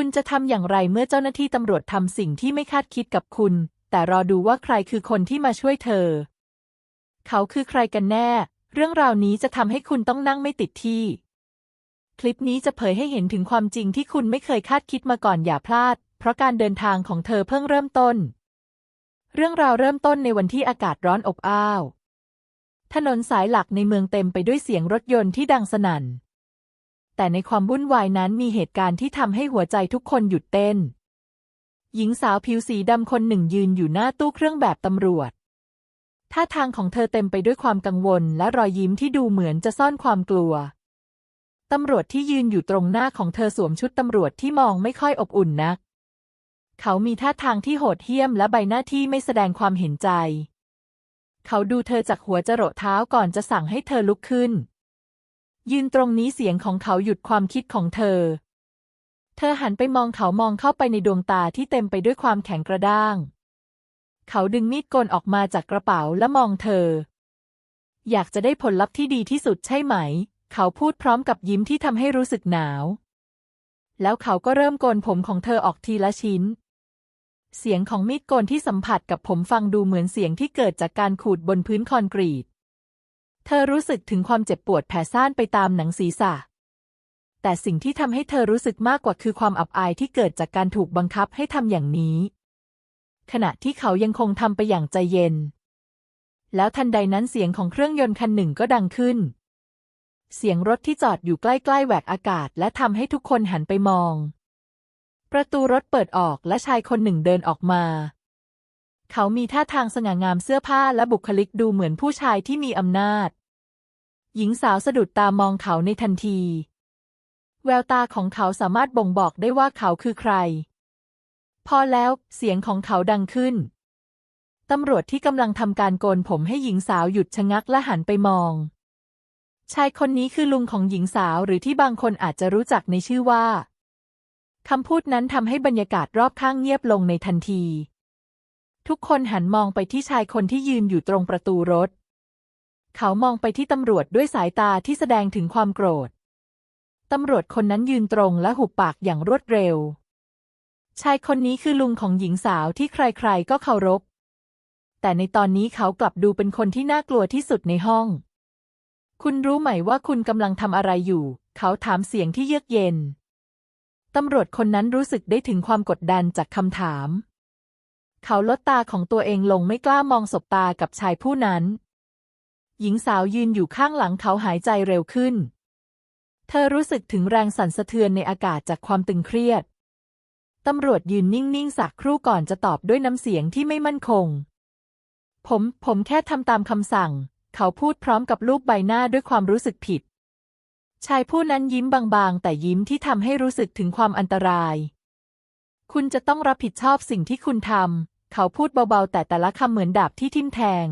คุณจะทำอย่างไรเมื่อเจ้าหน้าที่ตำรวจทำสิ่งที่ไม่คาดคิดกับคุณ แต่รอดูว่าใครคือคนที่มาช่วยเธอ เขาคือใครกันแน่ เรื่องราวนี้จะทำให้คุณต้องนั่งไม่ติดที่ คลิปนี้จะเผยให้เห็นถึงความจริงที่คุณไม่เคยคาดคิดมาก่อนอย่าพลาด เพราะการเดินทางของเธอเพิ่งเริ่มต้น เรื่องราวเริ่มต้นในวันที่อากาศร้อนอบอ้าว ถนนสายหลักในเมืองเต็มไปด้วยเสียงรถยนต์ที่ดังสนั่น แต่ในความวุ่นวายนั้นมีเหตุการณ์ที่ทำให้หัวใจทุกคนหยุดเต้น หญิงสาวผิวสีดำคนหนึ่งยืนอยู่หน้าตู้เครื่องแบบตำรวจ ท่าทางของเธอเต็มไปด้วยความกังวลและรอยยิ้มที่ดูเหมือนจะซ่อนความกลัว ตำรวจที่ยืนอยู่ตรงหน้าของเธอสวมชุดตำรวจที่มองไม่ค่อยอบอุ่นนัก เขามีท่าทางที่โหดเหี้ยมและใบหน้าที่ไม่แสดงความเห็นใจ เขาดูเธอจากหัวจรดเท้าก่อนจะสั่งให้เธอลุกขึ้น ยืนตรงนี้เสียงของเขาหยุดความคิดของเธอ เธอหันไปมองเขามองเข้าไปในดวงตาที่เต็มไปด้วยความแข็งกระด้าง เขาดึงมีดโกนออกมาจากกระเป๋าและมองเธอ อยากจะได้ผลลัพธ์ที่ดีที่สุดใช่ไหม เขาพูดพร้อมกับยิ้มที่ทำให้รู้สึกหนาว แล้วเขาก็เริ่มโกนผมของเธอออกทีละชิ้น เสียงของมีดโกนที่สัมผัสกับผมฟังดูเหมือนเสียงที่เกิดจากการขูดบนพื้นคอนกรีต เธอรู้สึกถึงความเจ็บปวดแผ่ซ่านไปตามหนังศีรษะ แต่สิ่งที่ทำให้เธอรู้สึกมากกว่าคือความอับอายที่เกิดจากการถูกบังคับให้ทำอย่างนี้ ขณะที่เขายังคงทำไปอย่างใจเย็น แล้วทันใดนั้นเสียงของเครื่องยนต์คันหนึ่งก็ดังขึ้น เสียงรถที่จอดอยู่ใกล้ๆแหวกอากาศ และทำให้ทุกคนหันไปมอง ประตูรถเปิดออกและชายคนหนึ่งเดินออกมา เขามีท่าทางสง่างามเสื้อผ้าและบุคลิกดูเหมือนผู้ชายที่มีอำนาจ หญิงสาวสะดุดตามองเขาในทันที แววตาของเขาสามารถบ่งบอกได้ว่าเขาคือใคร พอแล้วเสียงของเขาดังขึ้น ตำรวจที่กำลังทำการโกนผมให้หญิงสาวหยุดชะงักและหันไปมอง ชายคนนี้คือลุงของหญิงสาวหรือที่บางคนอาจจะรู้จักในชื่อว่าคำพูดนั้นทำให้บรรยากาศรอบข้างเงียบลงในทันที ทุกคนหันมองไปที่ชายคนที่ยืนอยู่ตรงประตูรถ เขามองไปที่ตำรวจด้วยสายตาที่แสดงถึงความโกรธ ตำรวจคนนั้นยืนตรงและหุบปากอย่างรวดเร็ว ชายคนนี้คือลุงของหญิงสาวที่ใครๆก็เคารพ แต่ในตอนนี้เขากลับดูเป็นคนที่น่ากลัวที่สุดในห้อง คุณรู้ไหมว่าคุณกำลังทำอะไรอยู่ เขาถามเสียงที่เยือกเย็น ตำรวจคนนั้นรู้สึกได้ถึงความกดดันจากคำถาม เขาลดตาของตัวเองลงไม่กล้ามองสบตากับชายผู้นั้น หญิงสาวยืนอยู่ข้างหลังเขาหายใจเร็วขึ้น เธอรู้สึกถึงแรงสั่นสะเทือนในอากาศจากความตึงเครียด ตำรวจยืนนิ่ง ๆ สักครู่ก่อนจะตอบด้วยน้ำเสียงที่ไม่มั่นคง ผม ผมแค่ทำตามคำสั่ง เขาพูดพร้อมกับรูปใบหน้าด้วยความรู้สึกผิด ชายผู้นั้นยิ้มบางๆ แต่ยิ้มที่ทำให้รู้สึกถึงความอันตราย คุณจะต้องรับผิดชอบสิ่งที่คุณทำ เขาพูดเบาๆ แต่แต่ละคำเหมือนดาบที่ทิ่มแทง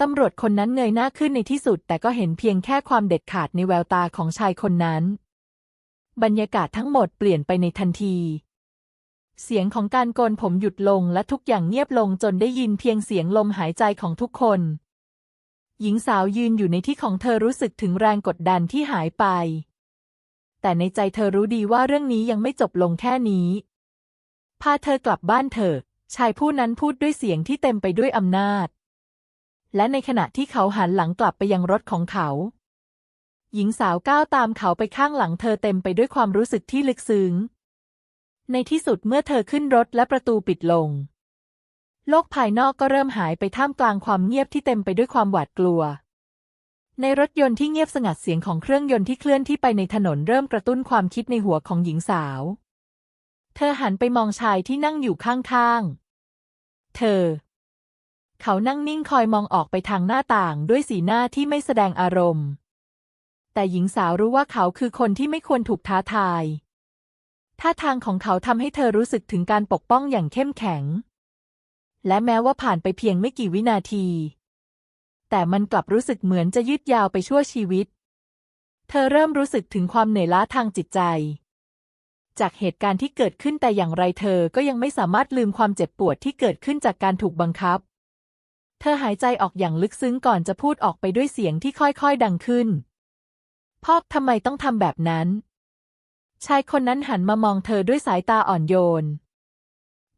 ตำรวจคนนั้นเงยหน้าขึ้นในที่สุด แต่ก็เห็นเพียงแค่ความเด็ดขาดในแววตาของชายคนนั้น บรรยากาศทั้งหมดเปลี่ยนไปในทันที เสียงของการโกนผมหยุดลงและทุกอย่างเงียบลงจนได้ยินเพียงเสียงลมหายใจของทุกคน หญิงสาวยืนอยู่ในที่ของเธอรู้สึกถึงแรงกดดันที่หายไป แต่ในใจเธอรู้ดีว่าเรื่องนี้ยังไม่จบลงแค่นี้ พาเธอกลับบ้านเถอะชายผู้นั้นพูดด้วยเสียงที่เต็มไปด้วยอำนาจ และในขณะที่เขาหันหลังกลับไปยังรถของเขา หญิงสาวก้าวตามเขาไปข้างหลังเธอเต็มไปด้วยความรู้สึกที่ลึกซึ้ง ในที่สุดเมื่อเธอขึ้นรถและประตูปิดลง โลกภายนอกก็เริ่มหายไปท่ามกลางความเงียบที่เต็มไปด้วยความหวาดกลัว ในรถยนต์ที่เงียบสงัดเสียงของเครื่องยนต์ที่เคลื่อนที่ไปในถนนเริ่มกระตุ้นความคิดในหัวของหญิงสาว เธอหันไปมองชายที่นั่งอยู่ข้างๆ เธอ เขานั่งนิ่งคอยมองออกไปทางหน้าต่างด้วยสีหน้าที่ไม่แสดงอารมณ์ แต่หญิงสาวรู้ว่าเขาคือคนที่ไม่ควรถูกท้าทาย ท่าทางของเขาทำให้เธอรู้สึกถึงการปกป้องอย่างเข้มแข็ง และแม้ว่าผ่านไปเพียงไม่กี่วินาที แต่มันกลับรู้สึกเหมือนจะยืดยาวไปชั่วชีวิต เธอเริ่มรู้สึกถึงความเหนื่อยล้าทางจิตใจ จากเหตุการณ์ที่เกิดขึ้นแต่อย่างไรเธอก็ยังไม่สามารถลืมความเจ็บปวดที่เกิดขึ้นจากการถูกบังคับ เธอหายใจออกอย่างลึกซึ้งก่อนจะพูดออกไปด้วยเสียงที่ค่อยๆดังขึ้น พ่อทำไมต้องทำแบบนั้น ชายคนนั้นหันมามองเธอด้วยสายตาอ่อนโยน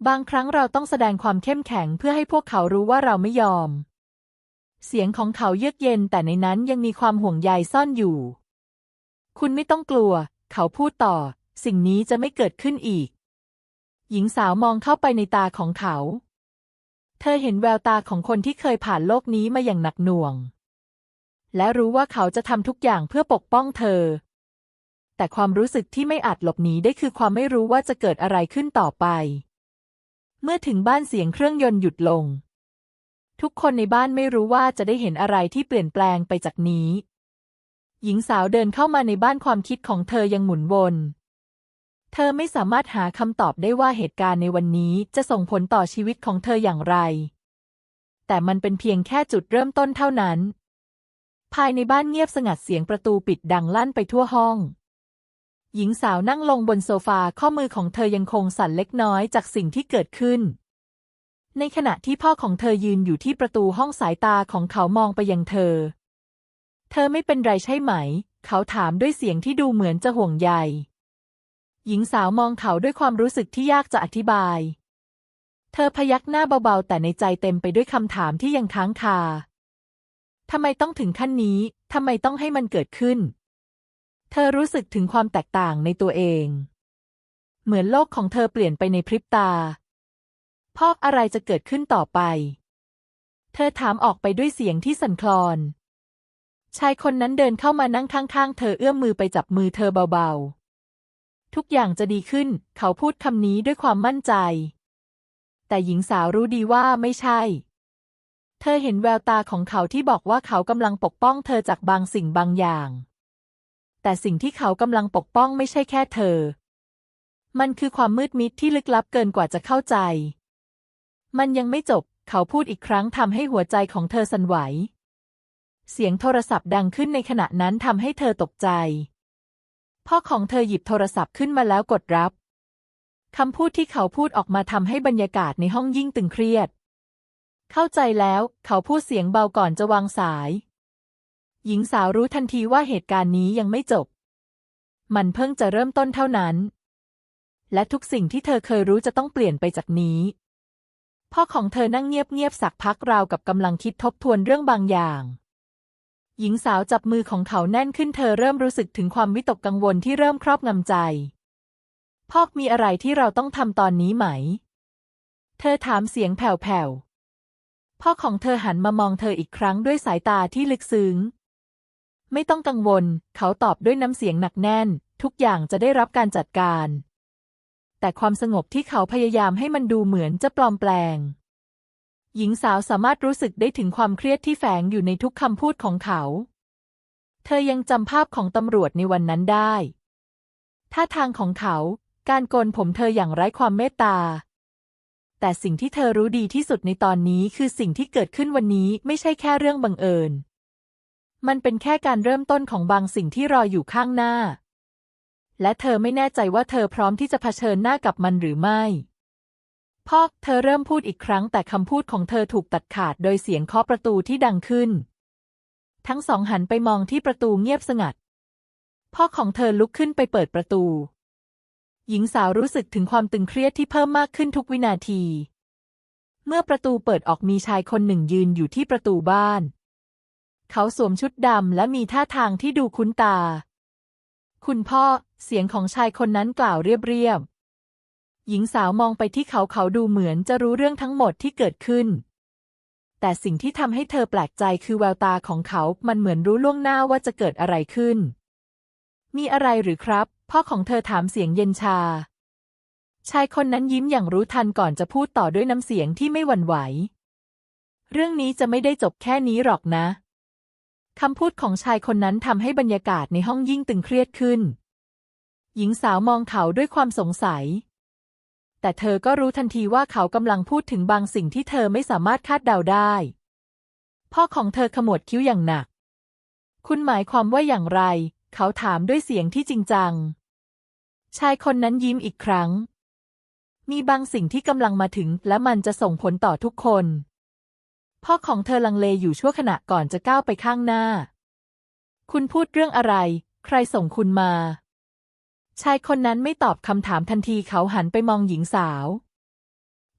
บางครั้งเราต้องแสดงความเข้มแข็งเพื่อให้พวกเขารู้ว่าเราไม่ยอม เสียงของเขาเยือกเย็นแต่ในนั้นยังมีความห่วงใยซ่อนอยู่ คุณไม่ต้องกลัว เขาพูดต่อ สิ่งนี้จะไม่เกิดขึ้นอีก หญิงสาวมองเข้าไปในตาของเขา เธอเห็นแววตาของคนที่เคยผ่านโลกนี้มาอย่างหนักหน่วง และรู้ว่าเขาจะทำทุกอย่างเพื่อปกป้องเธอ แต่ความรู้สึกที่ไม่อาจหลบหนีได้คือความไม่รู้ว่าจะเกิดอะไรขึ้นต่อไป เมื่อถึงบ้านเสียงเครื่องยนต์หยุดลง ทุกคนในบ้านไม่รู้ว่าจะได้เห็นอะไรที่เปลี่ยนแปลงไปจากนี้หญิงสาวเดินเข้ามาในบ้านความคิดของเธอยังหมุนวน เธอไม่สามารถหาคำตอบได้ว่าเหตุการณ์ในวันนี้จะส่งผลต่อชีวิตของเธออย่างไร แต่มันเป็นเพียงแค่จุดเริ่มต้นเท่านั้น ภายในบ้านเงียบสงัดเสียงประตูปิดดังลั่นไปทั่วห้อง หญิงสาวนั่งลงบนโซฟาข้อมือของเธอยังคงสั่นเล็กน้อยจากสิ่งที่เกิดขึ้น ในขณะที่พ่อของเธอยืนอยู่ที่ประตูห้องสายตาของเขามองไปยังเธอ เธอไม่เป็นไรใช่ไหม เขาถามด้วยเสียงที่ดูเหมือนจะห่วงใย หญิงสาวมองเขาด้วยความรู้สึกที่ยากจะอธิบาย เธอพยักหน้าเบาๆ แต่ในใจเต็มไปด้วยคำถามที่ยังค้างคาทำไมต้องถึงขั้นนี้ ทำไมต้องให้มันเกิดขึ้น เธอรู้สึกถึงความแตกต่างในตัวเอง เหมือนโลกของเธอเปลี่ยนไปในพริบตาพ่ออะไรจะเกิดขึ้นต่อไป เธอถามออกไปด้วยเสียงที่สั่นคลอน ชายคนนั้นเดินเข้ามานั่งข้างๆ เธอเอื้อมมือไปจับมือเธอเบาๆ ทุกอย่างจะดีขึ้น เขาพูดคำนี้ด้วยความมั่นใจ แต่หญิงสาวรู้ดีว่าไม่ใช่ เธอเห็นแววตาของเขาที่บอกว่าเขากำลังปกป้องเธอจากบางสิ่งบางอย่าง แต่สิ่งที่เขากำลังปกป้องไม่ใช่แค่เธอ มันคือความมืดมิดที่ลึกลับเกินกว่าจะเข้าใจ มันยังไม่จบ เขาพูดอีกครั้งทำให้หัวใจของเธอสั่นไหว เสียงโทรศัพท์ดังขึ้นในขณะนั้นทำให้เธอตกใจ พ่อของเธอหยิบโทรศัพท์ขึ้นมาแล้วกดรับ คำพูดที่เขาพูดออกมาทำให้บรรยากาศในห้องยิ่งตึงเครียด เข้าใจแล้ว เขาพูดเสียงเบาก่อนจะวางสาย หญิงสาวรู้ทันทีว่าเหตุการณ์นี้ยังไม่จบ มันเพิ่งจะเริ่มต้นเท่านั้น และทุกสิ่งที่เธอเคยรู้จะต้องเปลี่ยนไปจากนี้ พ่อของเธอนั่งเงียบๆสักพักราวกับกำลังคิดทบทวนเรื่องบางอย่าง หญิงสาวจับมือของเขาแน่นขึ้นเธอเริ่มรู้สึกถึงความวิตกกังวลที่เริ่มครอบงำใจพ่อมีอะไรที่เราต้องทำตอนนี้ไหม เธอถามเสียงแผ่วๆ พ่อของเธอหันมามองเธออีกครั้งด้วยสายตาที่ลึกซึ้ง ไม่ต้องกังวล เขาตอบด้วยน้ำเสียงหนักแน่น ทุกอย่างจะได้รับการจัดการ แต่ความสงบที่เขาพยายามให้มันดูเหมือนจะปลอมแปลง หญิงสาวสามารถรู้สึกได้ถึงความเครียดที่แฝงอยู่ในทุกคำพูดของเขา เธอยังจำภาพของตำรวจในวันนั้นได้ ท่าทางของเขา การโกนผมเธออย่างไร้ความเมตตา แต่สิ่งที่เธอรู้ดีที่สุดในตอนนี้คือสิ่งที่เกิดขึ้นวันนี้ไม่ใช่แค่เรื่องบังเอิญ มันเป็นแค่การเริ่มต้นของบางสิ่งที่รออยู่ข้างหน้า และเธอไม่แน่ใจว่าเธอพร้อมที่จะเผชิญหน้ากับมันหรือไม่ พ่อเธอเริ่มพูดอีกครั้งแต่คำพูดของเธอถูกตัดขาดโดยเสียงเคาะประตูที่ดังขึ้น ทั้งสองหันไปมองที่ประตูเงียบสงัด พ่อของเธอลุกขึ้นไปเปิดประตู หญิงสาวรู้สึกถึงความตึงเครียดที่เพิ่มมากขึ้นทุกวินาที เมื่อประตูเปิดออกมีชายคนหนึ่งยืนอยู่ที่ประตูบ้าน เขาสวมชุดดำและมีท่าทางที่ดูคุ้นตา คุณพ่อ เสียงของชายคนนั้นกล่าวเรียบๆ หญิงสาวมองไปที่เขาเขาดูเหมือนจะรู้เรื่องทั้งหมดที่เกิดขึ้น แต่สิ่งที่ทำให้เธอแปลกใจคือแววตาของเขา มันเหมือนรู้ล่วงหน้าว่าจะเกิดอะไรขึ้น มีอะไรหรือครับ พ่อของเธอถามเสียงเย็นชา ชายคนนั้นยิ้มอย่างรู้ทันก่อนจะพูดต่อด้วยน้ำเสียงที่ไม่หวั่นไหว เรื่องนี้จะไม่ได้จบแค่นี้หรอกนะ คำพูดของชายคนนั้นทำให้บรรยากาศในห้องยิ่งตึงเครียดขึ้น หญิงสาวมองเขาด้วยความสงสัย แต่เธอก็รู้ทันทีว่าเขากำลังพูดถึงบางสิ่งที่เธอไม่สามารถคาดเดาได้ พ่อของเธอขมวดคิ้วอย่างหนัก คุณหมายความว่าอย่างไร เขาถามด้วยเสียงที่จริงจัง ชายคนนั้นยิ้มอีกครั้ง มีบางสิ่งที่กำลังมาถึงและมันจะส่งผลต่อทุกคน พ่อของเธอลังเลอยู่ชั่วขณะก่อนจะก้าวไปข้างหน้า คุณพูดเรื่องอะไร ใครส่งคุณมา ชายคนนั้นไม่ตอบคำถามทันทีเขาหันไปมองหญิงสาว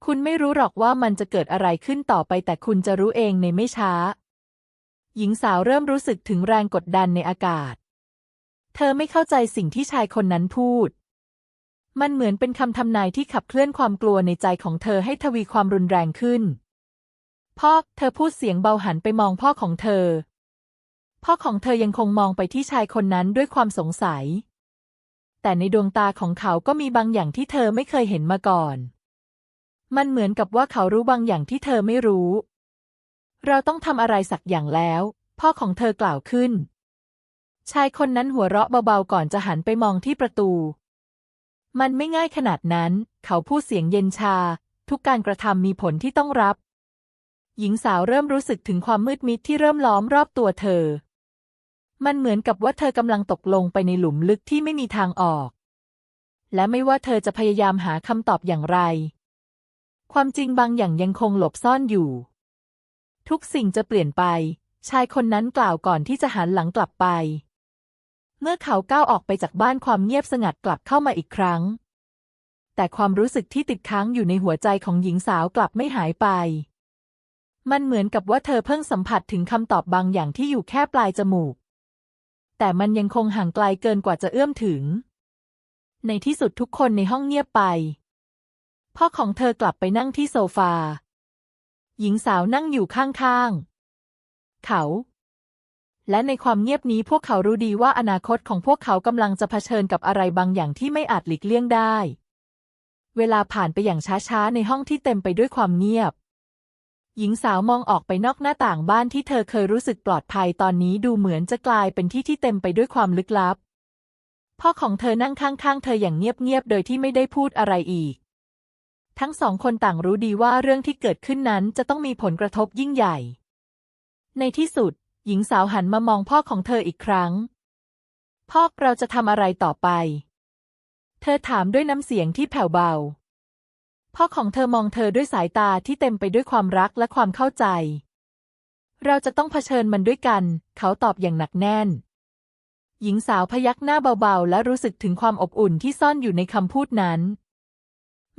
คุณไม่รู้หรอกว่ามันจะเกิดอะไรขึ้นต่อไปแต่คุณจะรู้เองในไม่ช้า หญิงสาวเริ่มรู้สึกถึงแรงกดดันในอากาศ เธอไม่เข้าใจสิ่งที่ชายคนนั้นพูด มันเหมือนเป็นคำทำนายที่ขับเคลื่อนความกลัวในใจของเธอให้ทวีความรุนแรงขึ้น พ่อ เธอพูดเสียงเบาหันไปมองพ่อของเธอ พ่อของเธอยังคงมองไปที่ชายคนนั้นด้วยความสงสัย แต่ในดวงตาของเขาก็มีบางอย่างที่เธอไม่เคยเห็นมาก่อน มันเหมือนกับว่าเขารู้บางอย่างที่เธอไม่รู้ เราต้องทำอะไรสักอย่างแล้ว พ่อของเธอกล่าวขึ้น ชายคนนั้นหัวเราะเบาๆก่อนจะหันไปมองที่ประตู มันไม่ง่ายขนาดนั้น เขาพูดเสียงเย็นชา ทุกการกระทำมีผลที่ต้องรับ หญิงสาวเริ่มรู้สึกถึงความมืดมิดที่เริ่มล้อมรอบตัวเธอ มันเหมือนกับว่าเธอกำลังตกลงไปในหลุมลึกที่ไม่มีทางออก และไม่ว่าเธอจะพยายามหาคำตอบอย่างไร ความจริงบางอย่างยังคงหลบซ่อนอยู่ ทุกสิ่งจะเปลี่ยนไป ชายคนนั้นกล่าวก่อนที่จะหันหลังกลับไป เมื่อเขาก้าวออกไปจากบ้านความเงียบสงัดกลับเข้ามาอีกครั้ง แต่ความรู้สึกที่ติดค้างอยู่ในหัวใจของหญิงสาวกลับไม่หายไปมันเหมือนกับว่าเธอเพิ่งสัมผัสถึงคำตอบบางอย่างที่อยู่แค่ปลายจมูก แต่มันยังคงห่างไกลเกินกว่าจะเอื้อมถึง ในที่สุดทุกคนในห้องเงียบไป พ่อของเธอกลับไปนั่งที่โซฟา หญิงสาวนั่งอยู่ข้างๆ เขา และในความเงียบนี้พวกเขารู้ดีว่าอนาคตของพวกเขากำลังจะเผชิญกับอะไรบางอย่างที่ไม่อาจหลีกเลี่ยงได้ เวลาผ่านไปอย่างช้าๆ ในห้องที่เต็มไปด้วยความเงียบ หญิงสาวมองออกไปนอกหน้าต่างบ้านที่เธอเคยรู้สึกปลอดภัยตอนนี้ดูเหมือนจะกลายเป็นที่ที่เต็มไปด้วยความลึกลับ พ่อของเธอนั่งข้างๆ เธออย่างเงียบๆ โดยที่ไม่ได้พูดอะไรอีก ทั้งสองคนต่างรู้ดีว่าเรื่องที่เกิดขึ้นนั้นจะต้องมีผลกระทบยิ่งใหญ่ ในที่สุด หญิงสาวหันมามองพ่อของเธออีกครั้ง พ่อเราจะทำอะไรต่อไป เธอถามด้วยน้ำเสียงที่แผ่วเบา พ่อของเธอมองเธอด้วยสายตาที่เต็มไปด้วยความรักและความเข้าใจ เราจะต้องเผชิญมันด้วยกัน เขาตอบอย่างหนักแน่น หญิงสาวพยักหน้าเบาๆ และรู้สึกถึงความอบอุ่นที่ซ่อนอยู่ในคำพูดนั้น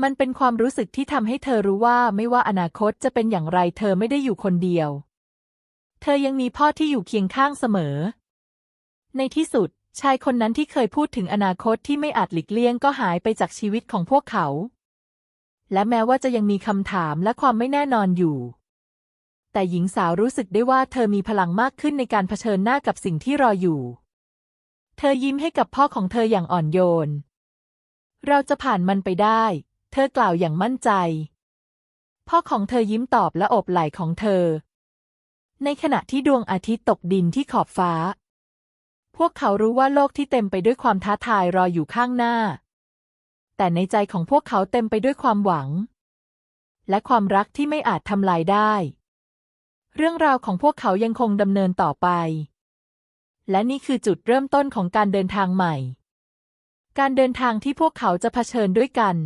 มันเป็นความรู้สึกที่ทำให้เธอรู้ว่าไม่ว่าอนาคตจะเป็นอย่างไรเธอไม่ได้อยู่คนเดียว เธอยังมีพ่อที่อยู่เคียงข้างเสมอ ในที่สุดชายคนนั้นที่เคยพูดถึงอนาคตที่ไม่อาจหลีกเลี่ยงก็หายไปจากชีวิตของพวกเขา และแม้ว่าจะยังมีคำถามและความไม่แน่นอนอยู่ แต่หญิงสาวรู้สึกได้ว่าเธอมีพลังมากขึ้นในการเผชิญหน้ากับสิ่งที่รออยู่ เธอยิ้มให้กับพ่อของเธออย่างอ่อนโยน เราจะผ่านมันไปได้ เธอกล่าวอย่างมั่นใจ พ่อของเธอยิ้มตอบและอบไหล่ของเธอ ในขณะที่ดวงอาทิตย์ตกดินที่ขอบฟ้า พวกเขารู้ว่าโลกที่เต็มไปด้วยความท้าทายรออยู่ข้างหน้า แต่ในใจของพวกเขาเต็มไปด้วยความหวัง และความรักที่ไม่อาจทำลายได้ เรื่องราวของพวกเขายังคงดำเนินต่อไป และนี่คือจุดเริ่มต้นของการเดินทางใหม่ การเดินทางที่พวกเขาจะเผชิญด้วยกัน